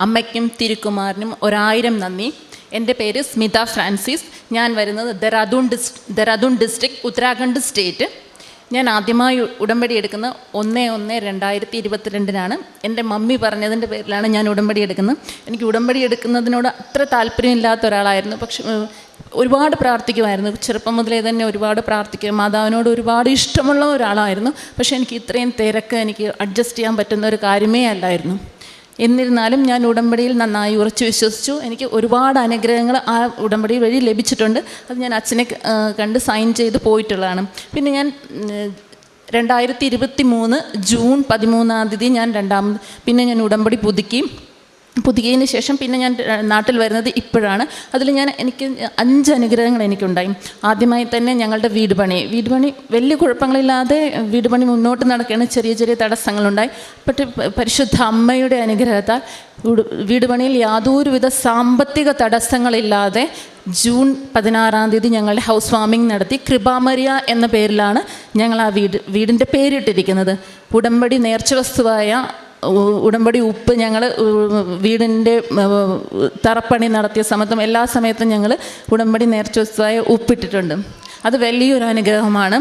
അമ്മയ്ക്കും തിരുക്കുമാറിനും ഒരായിരം നന്ദി. എന്റെ പേര് സ്മിത ഫ്രാൻസിസ്. ഞാൻ വരുന്നത് ദെറാദൂൺ ഡിസ് ദെറാദൂൺ ഡിസ്ട്രിക്ട് ഉത്തരാഖണ്ഡ് സ്റ്റേറ്റ്. ഞാൻ ആദ്യമായി ഉടമ്പടി എടുക്കുന്നത് ഒന്ന് ഒന്ന് രണ്ടായിരത്തി ഇരുപത്തിരണ്ടിനാണ്. എന്റെ മമ്മി പറഞ്ഞതിന്റെ പേരിലാണ് ഞാൻ ഉടമ്പടി എടുക്കുന്നത്. എനിക്ക് ഉടമ്പടി എടുക്കുന്നതിനോട് അത്ര താല്പര്യമില്ലാത്ത ഒരാളായിരുന്നു. പക്ഷെ ഒരുപാട് പ്രാർത്ഥിക്കുമായിരുന്നു. ചെറുപ്പം മുതലേ തന്നെ ഒരുപാട് പ്രാർത്ഥിക്കും മാതാവിനോട് ഒരുപാട് ഇഷ്ടമുള്ള ഒരാളായിരുന്നു. പക്ഷേ എനിക്ക് ഇത്രയും തിരക്ക് എനിക്ക് അഡ്ജസ്റ്റ് ചെയ്യാൻ പറ്റുന്ന ഒരു കാര്യമേ അല്ലായിരുന്നു. എന്നിരുന്നാലും ഞാൻ ഉടമ്പടിയിൽ നന്നായി ഉറച്ചു വിശ്വസിച്ചു. എനിക്ക് ഒരുപാട് അനുഗ്രഹങ്ങൾ ആ ഉടമ്പടി വഴി ലഭിച്ചിട്ടുണ്ട്. അത് ഞാൻ അച്ഛനെ കണ്ട് സൈൻ ചെയ്ത് പോയിട്ടുള്ളതാണ്. പിന്നെ ഞാൻ രണ്ടായിരത്തി ഇരുപത്തി മൂന്ന് ജൂൺ പതിമൂന്നാം തീയതി ഞാൻ രണ്ടാമത് പിന്നെ ഞാൻ ഉടമ്പടി പുതുക്കി. പുതുക്കിയതിന് ശേഷം പിന്നെ ഞാൻ നാട്ടിൽ വരുന്നത് ഇപ്പോഴാണ്. അതിൽ ഞാൻ എനിക്ക് അഞ്ച് അനുഗ്രഹങ്ങൾ എനിക്കുണ്ടായി. ആദ്യമായി തന്നെ ഞങ്ങളുടെ വീട് പണി. വീട് പണി വലിയ കുഴപ്പങ്ങളില്ലാതെ വീട് പണി മുന്നോട്ട് നടക്കുകയാണ്. ചെറിയ ചെറിയ തടസ്സങ്ങളുണ്ടായി. പക്ഷേ പരിശുദ്ധ അമ്മയുടെ അനുഗ്രഹത്താൽ വീട്- പണിയിൽ യാതൊരുവിധ സാമ്പത്തിക തടസ്സങ്ങളില്ലാതെ ജൂൺ പതിനാറാം തീയതി ഞങ്ങളുടെ ഹൗസ് വാമിംഗ് നടത്തി. കൃപാമരിയ എന്ന പേരിലാണ് ഞങ്ങൾ ആ വീട് വീടിന്റെ പേരിട്ടിരിക്കുന്നത്. ഉടമ്പടി നേർച്ച വസ്തുവായ ഉ- ഉടമ്പടി ഉപ്പ് ഞങ്ങൾ വീടിന്റെ തറപ്പണി നടത്തിയ സമയത്തും എല്ലാ സമയത്തും ഞങ്ങൾ ഉടമ്പടി നേർച്ചോസായ ഉപ്പിട്ടിട്ടുണ്ട്. അത് വലിയൊരു അനുഗ്രഹമാണ്.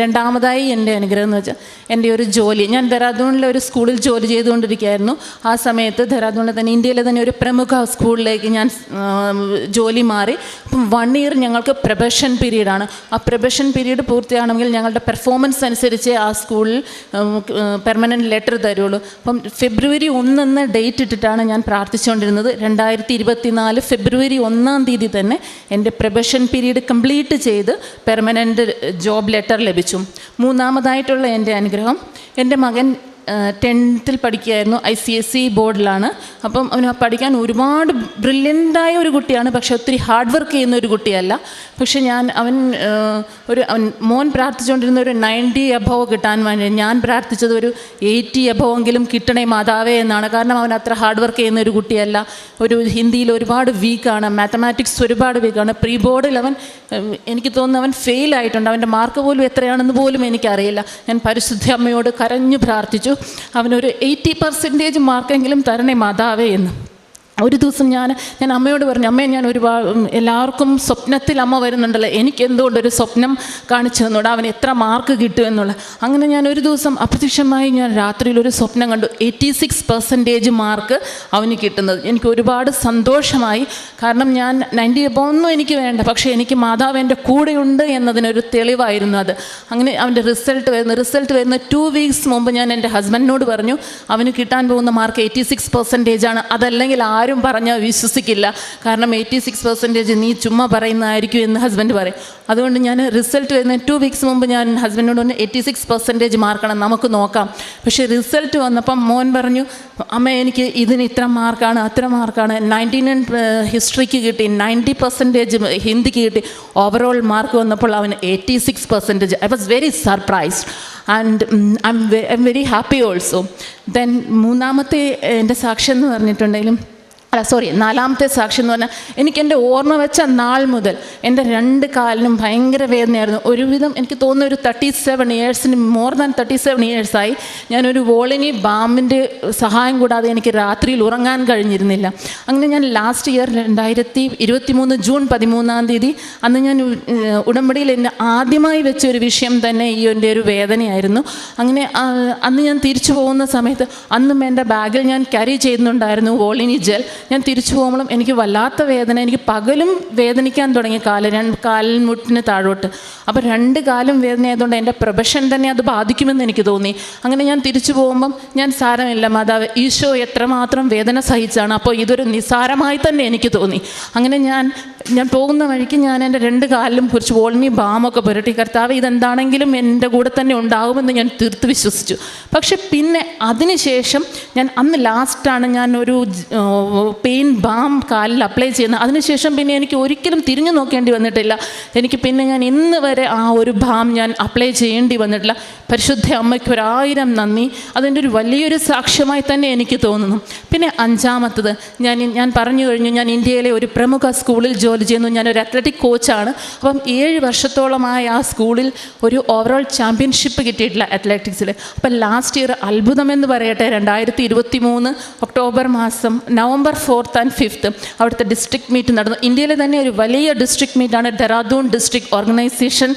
രണ്ടാമതായി എന്റെ അനുഗ്രഹം എന്ന് വെച്ചാൽ എന്റെ ഒരു ജോലി. ഞാൻ ദെറാദൂണിലെ ഒരു സ്കൂളിൽ ജോലി ചെയ്തുകൊണ്ടിരിക്കുകയായിരുന്നു. ആ സമയത്ത് ദെറാദൂണിലെ തന്നെ ഇന്ത്യയിലെ തന്നെ ഒരു പ്രമുഖ സ്കൂളിലേക്ക് ഞാൻ ജോലി മാറി. വൺ ഇയർ ഞങ്ങൾക്ക് പ്രൊബഷൻ പീരീഡാണ് ആ പ്രൊബഷൻ പീരീഡ് പൂർത്തിയാണെങ്കിൽ ഞങ്ങളുടെ പെർഫോമൻസ് അനുസരിച്ച് ആ സ്കൂളിൽ പെർമനന്റ് ലെറ്റർ തരുള്ളൂ. അപ്പം ഫെബ്രുവരി ഒന്നെന്ന് ഡേറ്റ് ഇട്ടിട്ടാണ് ഞാൻ പ്രാർത്ഥിച്ചുകൊണ്ടിരുന്നത്. രണ്ടായിരത്തി ഇരുപത്തിനാല് ഫെബ്രുവരി ഒന്നാം തീയതി തന്നെ എന്റെ പ്രൊബഷൻ പീരീഡ് കംപ്ലീറ്റ് ചെയ്ത് പെർമനന്റ് ജോബ് ലെറ്റർ ലഭിച്ചു. മൂന്നാമതായിട്ടുള്ള എന്റെ അനുഗ്രഹം എന്റെ മകൻ ടെൻത്തിൽ പഠിക്കുകയായിരുന്നു ഐ സി എസ് സി ബോർഡിലാണ്. അപ്പം അവന് പഠിക്കാൻ ഒരുപാട് ബ്രില്യന്റായ ഒരു കുട്ടിയാണ് പക്ഷെ ഒത്തിരി ഹാർഡ് വർക്ക് ചെയ്യുന്ന ഒരു കുട്ടിയല്ല. പക്ഷെ ഞാൻ അവൻ ഒരു അവൻ മോൻ പ്രാർത്ഥിച്ചുകൊണ്ടിരുന്ന ഒരു നയന്റി അഭവം കിട്ടാൻ വേണ്ടി ഞാൻ പ്രാർത്ഥിച്ചത് ഒരു എയ്റ്റി അഭവമെങ്കിലും കിട്ടണേ മാതാവേ എന്നാണ്. കാരണം അവൻ അത്ര ഹാർഡ് വർക്ക് ചെയ്യുന്ന ഒരു കുട്ടിയല്ല. ഒരു ഹിന്ദിയിൽ ഒരുപാട് വീക്കാണ് മാത്തമാറ്റിക്സ് ഒരുപാട് വീക്കാണ്. പ്രീ ബോർഡിൽ അവൻ എനിക്ക് തോന്നുന്നു അവൻ ഫെയിൽ ആയിട്ടുണ്ട് അവന്റെ മാർക്ക് പോലും എത്രയാണെന്ന് പോലും എനിക്കറിയില്ല. ഞാൻ പരിശുദ്ധ അമ്മയോട് കരഞ്ഞു പ്രാർത്ഥിച്ചു. അവനൊരു എയ്റ്റി പെർസെന്റേജ് മാർക്കെങ്കിലും തരണേ മാതാവേ എന്ന്. ഒരു ദിവസം ഞാൻ ഞാൻ അമ്മയോട് പറഞ്ഞു അമ്മയെ ഞാൻ ഒരുപാട് എല്ലാവർക്കും സ്വപ്നത്തിൽ അമ്മ വരുന്നുണ്ടല്ലോ. എനിക്ക് എന്തുകൊണ്ടൊരു സ്വപ്നം കാണിച്ചു തന്നോട്? അവൻ എത്ര മാർക്ക് കിട്ടും എന്നുള്ള. അങ്ങനെ ഞാൻ ഒരു ദിവസം അപ്രത്യക്ഷമായി ഞാൻ രാത്രിയിൽ ഒരു സ്വപ്നം കണ്ടു. എയ്റ്റി സിക്സ് പെർസെന്റേജ് മാർക്ക് അവന് കിട്ടുന്നത്. എനിക്ക് ഒരുപാട് സന്തോഷമായി. കാരണം ഞാൻ നയന്റി ഒന്നും എനിക്ക് വേണ്ട. പക്ഷേ എനിക്ക് മാതാവ് എന്റെ കൂടെയുണ്ട് എന്നതിനൊരു തെളിവായിരുന്നു അത്. അങ്ങനെ അവന്റെ റിസൾട്ട് വരുന്ന റിസൾട്ട് വരുന്ന ടു വീക്സ് മുമ്പ് ഞാൻ എന്റെ ഹസ്ബൻഡിനോട് പറഞ്ഞു അവന് കിട്ടാൻ പോകുന്ന മാർക്ക് എയ്റ്റി സിക്സ് പെർസെന്റേജ് ആണ്. അതല്ലെങ്കിൽ ആരും പറഞ്ഞാൽ വിശ്വസിക്കില്ല. കാരണം എയ്റ്റി സിക്സ് പെർസെന്റേജ് നീ ചുമ്മാ പറയുന്നതായിരിക്കും എന്ന് ഹസ്ബൻഡ് പറയും. അതുകൊണ്ട് ഞാൻ റിസൾട്ട് വരുന്ന ടു വീക്സ് മുമ്പ് ഞാൻ ഹസ്ബൻഡിനോട് പറഞ്ഞു എയ്റ്റി സിക്സ് പെർസെന്റേജ് മാർക്കാണ് നമുക്ക് നോക്കാം. പക്ഷേ റിസൾട്ട് വന്നപ്പം മോൻ പറഞ്ഞു അമ്മ എനിക്ക് ഇതിന് ഇത്ര മാർക്കാണ് അത്ര മാർക്കാണ് നയന്റി നയൻ ഹിസ്റ്ററിക്ക് കിട്ടി നയന്റി പെർസെന്റേജ് ഹിന്ദിക്ക് കിട്ടി. ഓവറോൾ മാർക്ക് വന്നപ്പോൾ അവൻ eighty six percentage I was very surprised and I am very happy also then മൂന്നാമത്തെ എന്റെ സാക്ഷ്യം എന്ന് പറഞ്ഞിട്ടുണ്ടെങ്കിലും അല്ല സോറി നാലാമത്തെ സാക്ഷി എന്ന് പറഞ്ഞാൽ എനിക്ക് എന്റെ ഓർമ്മ വെച്ച നാൾ മുതൽ എന്റെ രണ്ട് കാലിനും ഭയങ്കര വേദനയായിരുന്നു. ഒരുവിധം എനിക്ക് തോന്നുന്ന ഒരു തേർട്ടി സെവൻ ഇയേഴ്സിന് മോർ ദാൻ തേർട്ടി സെവൻ ഇയേഴ്സായി ഞാനൊരു വോളിനി ബാമിന്റെ സഹായം കൂടാതെ എനിക്ക് രാത്രിയിൽ ഉറങ്ങാൻ കഴിഞ്ഞിരുന്നില്ല. അങ്ങനെ ഞാൻ ലാസ്റ്റ് ഇയർ രണ്ടായിരത്തി ഇരുപത്തി മൂന്ന് ജൂൺ പതിമൂന്നാം തീയതി അന്ന് ഞാൻ ഉടമ്പടിയിൽ എന്നെ ആദ്യമായി വെച്ച ഒരു വിഷയം തന്നെ ഈ എന്റെ ഒരു വേദനയായിരുന്നു. അങ്ങനെ അന്ന് ഞാൻ തിരിച്ചു പോകുന്ന സമയത്ത് അന്നും എന്റെ ബാഗിൽ ഞാൻ ക്യാരി ചെയ്യുന്നുണ്ടായിരുന്നു വോളിനി ജെൽ. ഞാൻ തിരിച്ചു പോകുമ്പോഴും എനിക്ക് വല്ലാത്ത വേദന എനിക്ക് പകലും വേദനിക്കാൻ തുടങ്ങി കാൽ രണ്ട് കാലിൻമുട്ടിന് താഴോട്ട്. അപ്പോൾ രണ്ട് കാലും വേദനയായതുകൊണ്ട് എന്റെ പ്രൊഫഷൻ തന്നെ അത് ബാധിക്കുമെന്ന് എനിക്ക് തോന്നി. അങ്ങനെ ഞാൻ തിരിച്ചു പോകുമ്പം ഞാൻ സാരമില്ല മാതാവ് ഈശോ എത്രമാത്രം വേദന സഹിച്ചാണ് അപ്പോൾ ഇതൊരു നിസ്സാരമായി തന്നെ എനിക്ക് തോന്നി. അങ്ങനെ ഞാൻ ഞാൻ പോകുന്ന വഴിക്ക് ഞാൻ എന്റെ രണ്ട് കാലിലും കുറച്ച് വോളിനി ബാമൊക്കെ പുരട്ടി കർത്താവ് ഇതെന്താണെങ്കിലും എന്റെ കൂടെ തന്നെ ഉണ്ടാകുമെന്ന് ഞാൻ തീർത്ത് വിശ്വസിച്ചു. പക്ഷെ പിന്നെ അതിനുശേഷം ഞാൻ അന്ന് ലാസ്റ്റാണ് ഞാൻ ഒരു പെയിൻ ബാം കാലിൽ അപ്ലൈ ചെയ്യുന്നത്. അതിനുശേഷം പിന്നെ എനിക്ക് ഒരിക്കലും തിരിഞ്ഞു നോക്കേണ്ടി വന്നിട്ടില്ല. എനിക്ക് പിന്നെ ഞാൻ ഇന്ന് വരെ ആ ഒരു ബാം ഞാൻ അപ്ലൈ ചെയ്യേണ്ടി വന്നിട്ടില്ല. പരിശുദ്ധ അമ്മയ്ക്ക് ഒരായിരം നന്ദി. അതിന്റെ ഒരു വലിയൊരു സാക്ഷ്യമായി തന്നെ എനിക്ക് തോന്നുന്നു. പിന്നെ അഞ്ചാമത്തത് ഞാൻ ഞാൻ പറഞ്ഞു കഴിഞ്ഞു ഞാൻ ഇന്ത്യയിലെ ഒരു പ്രമുഖ സ്കൂളിൽ ജോലി ചെയ്യുന്നു. ഞാനൊരു അത്ലറ്റിക് കോച്ചാണ് അപ്പം ഏഴ് വർഷത്തോളമായി ആ സ്കൂളിൽ ഒരു ഓവറോൾ ചാമ്പ്യൻഷിപ്പ് കിട്ടിയിട്ടില്ല അത്ലറ്റിക്സിൽ അപ്പം ലാസ്റ്റ് ഇയർ അത്ഭുതം എന്ന് പറയട്ടെ രണ്ടായിരത്തി ഇരുപത്തി മൂന്ന് ഒക്ടോബർ മാസം നവംബർ ഫോർത്ത് ആൻഡ് ഫിഫ്ത്ത് അവിടുത്തെ ഡിസ്ട്രിക്ട് മീറ്റ് നടന്നു. ഇന്ത്യയിലെ തന്നെ ഒരു വലിയ ഡിസ്ട്രിക്ട് മീറ്റാണ് ഡെറാദൂൺ ഡിസ്ട്രിക്ട് ഓർഗനൈസേഷൻ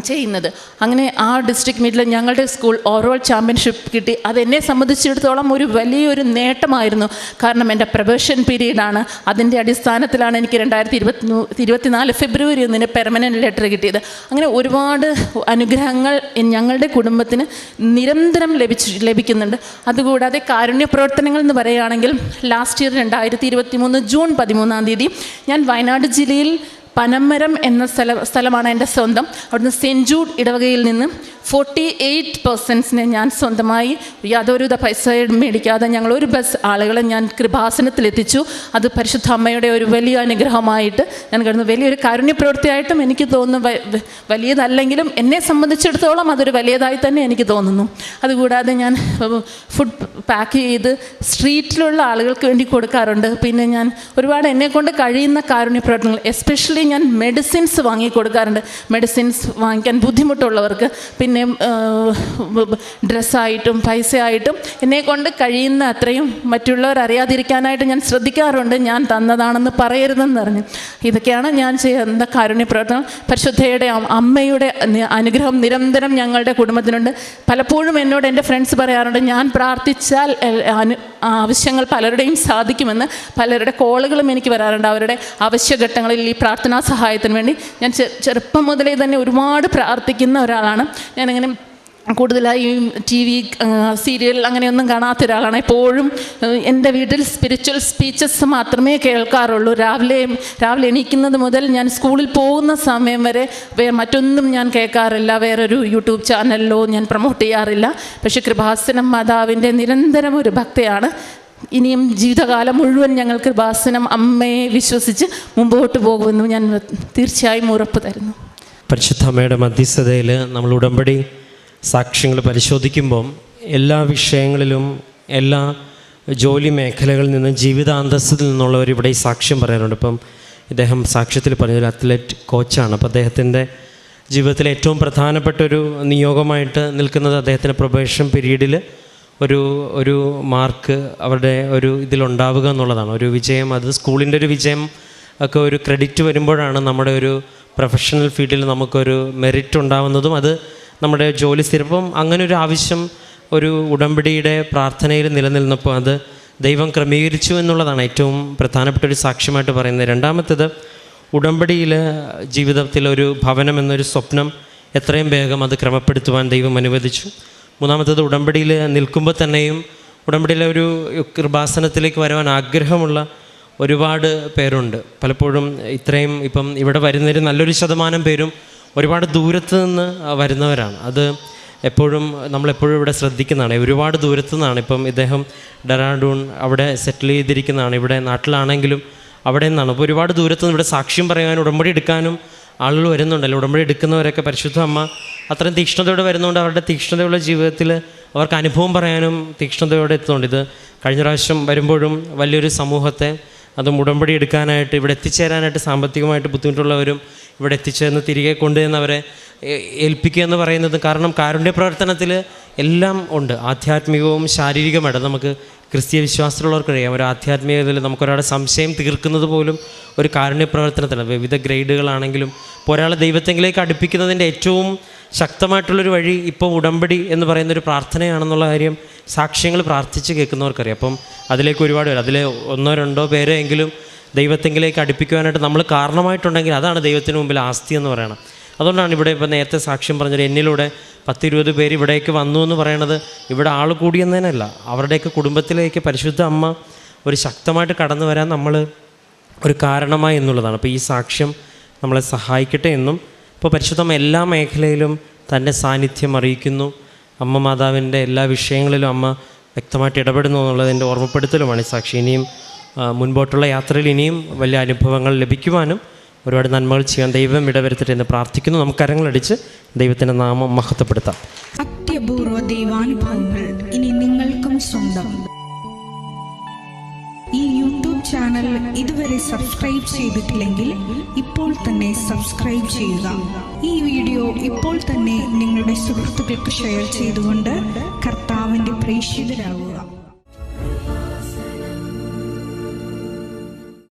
ചെയ്യുന്നത്. അങ്ങനെ ആ ഡിസ്ട്രിക്ട് മീറ്റിൽ ഞങ്ങളുടെ സ്കൂൾ ഓവറോൾ ചാമ്പ്യൻഷിപ്പ് കിട്ടി. അതെന്നെ സംബന്ധിച്ചിടത്തോളം ഒരു വലിയൊരു നേട്ടമായിരുന്നു. കാരണം എന്റെ പ്രൊബേഷൻ പീരീഡാണ് അതിന്റെ അടിസ്ഥാനത്തിലാണ് എനിക്ക് രണ്ടായിരത്തി ഇരുപത്തി ഇരുപത്തിനാല് ഫെബ്രുവരി ഒന്നിന് പെർമനന്റ് ലെറ്റർ കിട്ടിയത്. അങ്ങനെ ഒരുപാട് അനുഗ്രഹങ്ങൾ ഞങ്ങളുടെ കുടുംബത്തിന് നിരന്തരം ലഭിച്ചു ലഭിക്കുന്നുണ്ട്. അതുകൂടാതെ കാരുണ്യ പ്രവർത്തനങ്ങൾ എന്ന് പറയുകയാണെങ്കിൽ ലാസ്റ്റ് ഇയർ രണ്ടായിരത്തി ഇരുപത്തി മൂന്ന് ജൂൺ പതിമൂന്നാം തീയതി ഞാൻ വയനാട് ജില്ലയിൽ പനമരം എന്ന സ്ഥല സ്ഥലമാണ് എന്റെ സ്വന്തം. അവിടുന്ന് സെന്റ് ജൂഡ് ഇടവകയിൽ നിന്ന് ഫോർട്ടി എയ്റ്റ് പേഴ്സൺസിനെ ഞാൻ സ്വന്തമായി യാതൊരുവിധ പൈസ മേടിക്കാതെ ഞങ്ങൾ ഒരു ബസ് ആളുകളെ ഞാൻ കൃപാസനത്തിലെത്തിച്ചു. അത് പരിശുദ്ധ അമ്മയുടെ ഒരു വലിയ അനുഗ്രഹമായിട്ട് ഞാൻ കരുതുന്നു വലിയൊരു കാരുണ്യപ്രവൃത്തിയായിട്ടും എനിക്ക് തോന്നുന്നു. വലിയതല്ലെങ്കിലും എന്നെ സംബന്ധിച്ചിടത്തോളം അതൊരു വലിയതായി തന്നെ എനിക്ക് തോന്നുന്നു. അതുകൂടാതെ ഞാൻ ഫുഡ് പാക്ക് ചെയ്ത് സ്ട്രീറ്റിലുള്ള ആളുകൾക്ക് വേണ്ടി കൊടുക്കാറുണ്ട്. പിന്നെ ഞാൻ ഒരുപാട് എന്നെ കൊണ്ട് കഴിയുന്ന കാരുണ്യ പ്രവർത്തനങ്ങൾ എസ്പെഷ്യലി ഞാൻ മെഡിസിൻസ് വാങ്ങി കൊടുക്കാറുണ്ട്. മെഡിസിൻസ് വാങ്ങിക്കാൻ ബുദ്ധിമുട്ടുള്ളവർക്ക് പിന്നെ ഡ്രസ്സായിട്ടും പൈസ ആയിട്ടും എന്നെ കൊണ്ട് കഴിയുന്ന അത്രയും മറ്റുള്ളവർ അറിയാതിരിക്കാനായിട്ട് ഞാൻ ശ്രദ്ധിക്കാറുണ്ട്. ഞാൻ തന്നതാണെന്ന് പറയരുതെന്ന് പറഞ്ഞു ഇതൊക്കെയാണ് ഞാൻ ചെയ്യുന്ന കാരുണ്യ പ്രവർത്തനം? പരിശുദ്ധയുടെ അമ്മയുടെ അനുഗ്രഹം നിരന്തരം ഞങ്ങളുടെ കുടുംബത്തിനുണ്ട്. പലപ്പോഴും എന്നോട് എന്റെ ഫ്രണ്ട്സ് പറയാറുണ്ട് ഞാൻ പ്രാർത്ഥിച്ചാൽ ആവശ്യങ്ങൾ പലരുടെയും സാധിക്കുമെന്ന് പലരുടെ കോളുകളും എനിക്ക് വരാറുണ്ട്. അവരുടെ ആവശ്യഘട്ടങ്ങളിൽ ഈ പ്രാർത്ഥനാ സഹായത്തിന് വേണ്ടി ഞാൻ ചെറുപ്പം മുതലേ തന്നെ ഒരുപാട് പ്രാർത്ഥിക്കുന്ന ഒരാളാണ്. ഞാനങ്ങനെ കൂടുതലായി ടി വി സീരിയൽ അങ്ങനെയൊന്നും കാണാത്ത ഒരാളാണ്. എപ്പോഴും എന്റെ വീട്ടിൽ സ്പിരിച്വൽ സ്പീച്ചസ് മാത്രമേ കേൾക്കാറുള്ളൂ. രാവിലെ രാവിലെ എണീക്കുന്നത് മുതൽ ഞാൻ സ്കൂളിൽ പോകുന്ന സമയം വരെ വേ മറ്റൊന്നും ഞാൻ കേൾക്കാറില്ല. വേറൊരു യൂട്യൂബ് ചാനലിലോ ഞാൻ പ്രൊമോട്ട് ചെയ്യാറില്ല. പക്ഷേ കൃപാസനം മാതാവിന്റെ നിരന്തരം ഒരു ഭക്തയാണ്. ഇനിയും ജീവിതകാലം മുഴുവൻ ഞങ്ങൾ കൃപാസനം അമ്മയെ വിശ്വസിച്ച് മുമ്പോട്ട് പോകുമെന്ന് ഞാൻ തീർച്ചയായും ഉറപ്പ് തരുന്നു. പരിശുദ്ധ അമ്മയുടെ മധ്യസ്ഥതയിൽ നമ്മൾ ഉടമ്പടി സാക്ഷ്യങ്ങൾ പരിശോധിക്കുമ്പം എല്ലാ വിഷയങ്ങളിലും എല്ലാ ജോലി മേഖലകളിൽ നിന്നും ജീവിതാന്തസ്സിൽ നിന്നുള്ളവർ ഇവിടെ ഈ സാക്ഷ്യം പറയാറുണ്ട്. ഇപ്പം ഇദ്ദേഹം സാക്ഷ്യത്തിൽ പറഞ്ഞൊരു അത്ലറ്റ് കോച്ചാണ് അപ്പോൾ അദ്ദേഹത്തിന്റെ ജീവിതത്തിലെ ഏറ്റവും പ്രധാനപ്പെട്ട ഒരു നിയോഗമായിട്ട് നിൽക്കുന്നത് അദ്ദേഹത്തിന്റെ പ്രൊബേഷൻ പീരീഡിൽ ഒരു ഒരു മാർക്ക് അവരുടെ ഒരു ഇതിലുണ്ടാവുക എന്നുള്ളതാണ്. ഒരു വിജയം അത് സ്കൂളിന്റെ ഒരു വിജയം ഒക്കെ ഒരു ക്രെഡിറ്റ് വരുമ്പോഴാണ് നമ്മുടെ ഒരു പ്രൊഫഷണൽ ഫീൽഡിൽ നമുക്കൊരു മെറിറ്റ് ഉണ്ടാവുന്നതും അത് നമ്മുടെ ജോലി സ്ഥിരപ്പം അങ്ങനെ ഒരു ആവശ്യം ഒരു ഉടമ്പടിയുടെ പ്രാർത്ഥനയിൽ നിലനിൽന്നപ്പോൾ അത് ദൈവം ക്രമീകരിച്ചു എന്നുള്ളതാണ് ഏറ്റവും പ്രധാനപ്പെട്ട ഒരു സാക്ഷ്യമായിട്ട് പറയുന്നത്. രണ്ടാമത്തേത് ഉടമ്പടിയിൽ ജീവിതത്തിൽ ഒരു ഭവനം എന്നൊരു സ്വപ്നം എത്രയും വേഗം അത് ക്രമപ്പെടുത്തുവാൻ ദൈവം അനുവദിച്ചു. മൂന്നാമത്തേത് ഉടമ്പടിയിൽ നിൽക്കുമ്പോൾ തന്നെയും ഉടമ്പടിയിലെ ഒരു കൃപാസനത്തിലേക്ക് വരുവാൻ ആഗ്രഹമുള്ള ഒരുപാട് പേരുണ്ട്. പലപ്പോഴും ഇത്രയും ഇപ്പം ഇവിടെ വരുന്നൊരു നല്ലൊരു ശതമാനം പേരും ഒരുപാട് ദൂരത്ത് നിന്ന് വരുന്നവരാണ്. അത് എപ്പോഴും നമ്മളെപ്പോഴും ഇവിടെ ശ്രദ്ധിക്കുന്നതാണ്. ഒരുപാട് ദൂരത്തു നിന്നാണ്. ഇപ്പം ഇദ്ദേഹം ഡെറാഡൂൺ അവിടെ സെറ്റിൽ ചെയ്തിരിക്കുന്നതാണ്. ഇവിടെ നാട്ടിലാണെങ്കിലും അവിടെ നിന്നാണ്. അപ്പോൾ ഒരുപാട് ദൂരത്ത് നിന്ന് ഇവിടെ സാക്ഷ്യം പറയാനും ഉടമ്പടി എടുക്കാനും ആളുകൾ വരുന്നുണ്ടല്ലോ. ഉടമ്പടി എടുക്കുന്നവരൊക്കെ പരിശുദ്ധ അമ്മ അത്രയും തീക്ഷ്ണതയോടെ വരുന്നതുകൊണ്ട് അവരുടെ തീക്ഷ്ണതയുള്ള ജീവിതത്തിൽ അവർക്ക് അനുഭവം പറയാനും തീക്ഷ്ണതയോടെ എത്തുന്നുണ്ട്. ഇത് കഴിഞ്ഞ പ്രാവശ്യം വരുമ്പോഴും വലിയൊരു സമൂഹത്തെ അതും ഉടമ്പടി എടുക്കാനായിട്ട് ഇവിടെ എത്തിച്ചേരാനായിട്ട് സാമ്പത്തികമായിട്ട് ബുദ്ധിമുട്ടുള്ളവരും ഇവിടെ എത്തിച്ചേർന്ന് തിരികെ കൊണ്ടുവന്നവരെ അവരെ ഏൽപ്പിക്കുക എന്ന് പറയുന്നത് കാരണം കാരുണ്യ പ്രവർത്തനത്തിൽ എല്ലാം ഉണ്ട്. ആധ്യാത്മികവും ശാരീരികമായിട്ട് നമുക്ക് ക്രിസ്തീയ വിശ്വാസത്തിലുള്ളവർക്കറിയാം ഒരു ആധ്യാത്മികതയിൽ നമുക്കൊരാളുടെ സംശയം തീർക്കുന്നത് പോലും ഒരു കാരുണ്യ പ്രവർത്തനത്തിലാണ്. വിവിധ ഗ്രേഡുകളാണെങ്കിലും ഇപ്പോൾ ഒരാളെ ദൈവത്തെങ്കിലേക്ക് അടുപ്പിക്കുന്നതിന്റെ ഏറ്റവും ശക്തമായിട്ടുള്ളൊരു വഴി ഇപ്പോൾ ഉടമ്പടി എന്ന് പറയുന്ന ഒരു പ്രാർത്ഥനയാണെന്നുള്ള കാര്യം സാക്ഷ്യങ്ങൾ പ്രാർത്ഥിച്ച് കേൾക്കുന്നവർക്കറിയാം. അപ്പം അതിലേക്ക് ഒരുപാട് പേര് അതിലെ ഒന്നോ രണ്ടോ പേരെ എങ്കിലും ദൈവത്തെങ്കിലേക്ക് അടുപ്പിക്കുവാനായിട്ട് നമ്മൾ കാരണമായിട്ടുണ്ടെങ്കിൽ അതാണ് ദൈവത്തിന് മുമ്പിൽ ആസ്തി എന്ന് പറയണം. അതുകൊണ്ടാണ് ഇവിടെ ഇപ്പോൾ നേരത്തെ സാക്ഷ്യം പറഞ്ഞത് എന്നിലൂടെ പത്തിരുപത് പേര് ഇവിടേക്ക് വന്നു എന്ന് പറയണത് ഇവിടെ ആൾ കൂടിയെന്നതിനല്ല അവരുടെയൊക്കെ കുടുംബത്തിലേക്ക് പരിശുദ്ധ അമ്മ ഒരു ശക്തമായിട്ട് കടന്നു വരാൻ നമ്മൾ ഒരു കാരണമായി എന്നുള്ളതാണ്. അപ്പോൾ ഈ സാക്ഷ്യം നമ്മളെ സഹായിക്കട്ടെ എന്നും ഇപ്പോൾ പരിശുദ്ധം എല്ലാ മേഖലയിലും തന്റെ സാന്നിധ്യം അറിയിക്കുന്നു. അമ്മ മാതാവിന്റെ എല്ലാ വിഷയങ്ങളിലും അമ്മ വ്യക്തമായിട്ട് ഇടപെടുന്നു എന്നുള്ളതിന്റെ ഓർമ്മപ്പെടുത്തലുമാണ് ഈ സാക്ഷി ഇനിയും മുൻപോട്ടുള്ള യാത്രയിൽ ഇനിയും വലിയ അനുഭവങ്ങൾ ലഭിക്കുവാനും ഒരുപാട് നന്മകൾ ചെയ്യാൻ ദൈവം ഇടവരുത്തട്ടെ എന്ന് പ്രാർത്ഥിക്കുന്നു. നമുക്ക് കരങ്ങളടിച്ച് ദൈവത്തിന്റെ നാമം മഹത്വപ്പെടുത്താം. അത്യപൂർവ ദൈവാനുഭവങ്ങൾ ഇനി നിങ്ങൾക്കും സ്വന്തം. ഈ യൂട്യൂബ് ചാനൽ ഇതുവരെ സബ്സ്ക്രൈബ് ചെയ്തിട്ടില്ലെങ്കിൽ ഇപ്പോൾ തന്നെ സബ്സ്ക്രൈബ് ചെയ്യുക. ഈ വീഡിയോ ഇപ്പോൾ തന്നെ നിങ്ങളുടെ സുഹൃത്തുക്കൾക്ക് ഷെയർ ചെയ്തുകൊണ്ട് കർത്താവിന്റെ പ്രേക്ഷിതരാകുക.